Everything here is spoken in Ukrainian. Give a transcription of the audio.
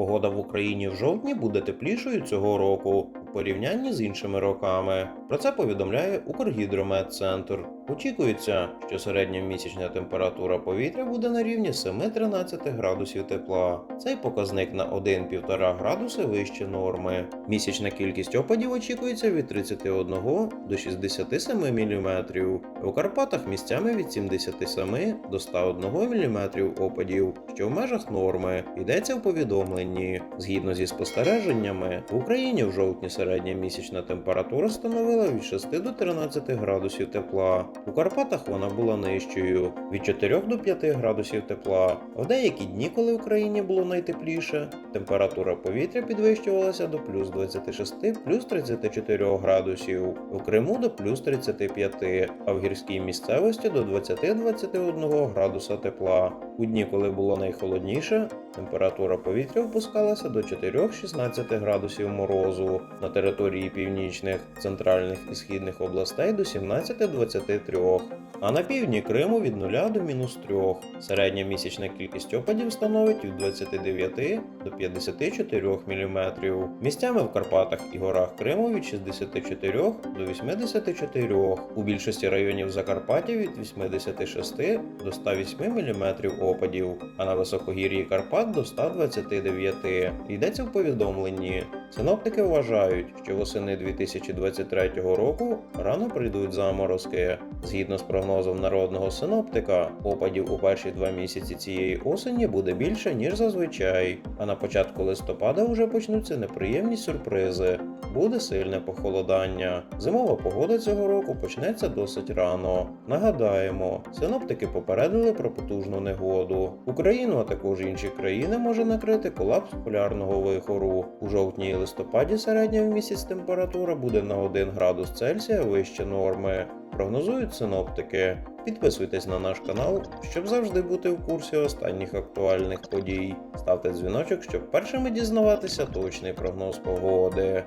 Погода в Україні в жовтні буде теплішою цього року у порівнянні з іншими роками. Про це повідомляє Укргідрометцентр. Очікується, що середня місячна температура повітря буде на рівні 7-13 градусів тепла. Цей показник на 1-1,5 градуси вище норми. Місячна кількість опадів очікується від 31 до 67 мм. У Карпатах місцями від 77 до 101 мм опадів, що в межах норми. Йдеться в повідомленні. Згідно зі спостереженнями, в Україні в жовтні середня місячна температура становила від 6 до 13 градусів тепла. У Карпатах вона була нижчою від 4 до 5 градусів тепла. В деякі дні, коли в країні було найтепліше, температура повітря підвищувалася до плюс 26, плюс 34 градусів, у Криму до плюс 35, а в гірській місцевості до 20-21 градуса тепла. У дні, коли було найхолодніше, температура повітря опускалася до 4-16 градусів морозу, на території північних, центральних і східних областей до 17-23, а на півдні Криму від 0 до мінус 3. Середня місячна кількість опадів становить від 29 до 54 мм. Місцями в Карпатах і горах Криму від 64 до 84. У більшості районів Закарпаття від 86 до 108 мм опадів, а на високогір'ї Карпат до 129. Йдеться в повідомленні. Синоптики вважають, що восени 2023 року рано прийдуть заморозки. Згідно з прогнозом народного синоптика, опадів у перші два місяці цієї осені буде більше, ніж зазвичай. А на початку листопада вже почнуться неприємні сюрпризи. Буде сильне похолодання. Зимова погода цього року почнеться досить рано. Нагадаємо, синоптики попередили про потужну негоду. Україну, а також інші країни може накрити колапс полярного вихору. У жовтні і листопаді середня в місяць температура буде на 1 градус Цельсія вище норми. Прогнозують синоптики. Підписуйтесь на наш канал, щоб завжди бути в курсі останніх актуальних подій. Ставте дзвіночок, щоб першими дізнаватися точний прогноз погоди.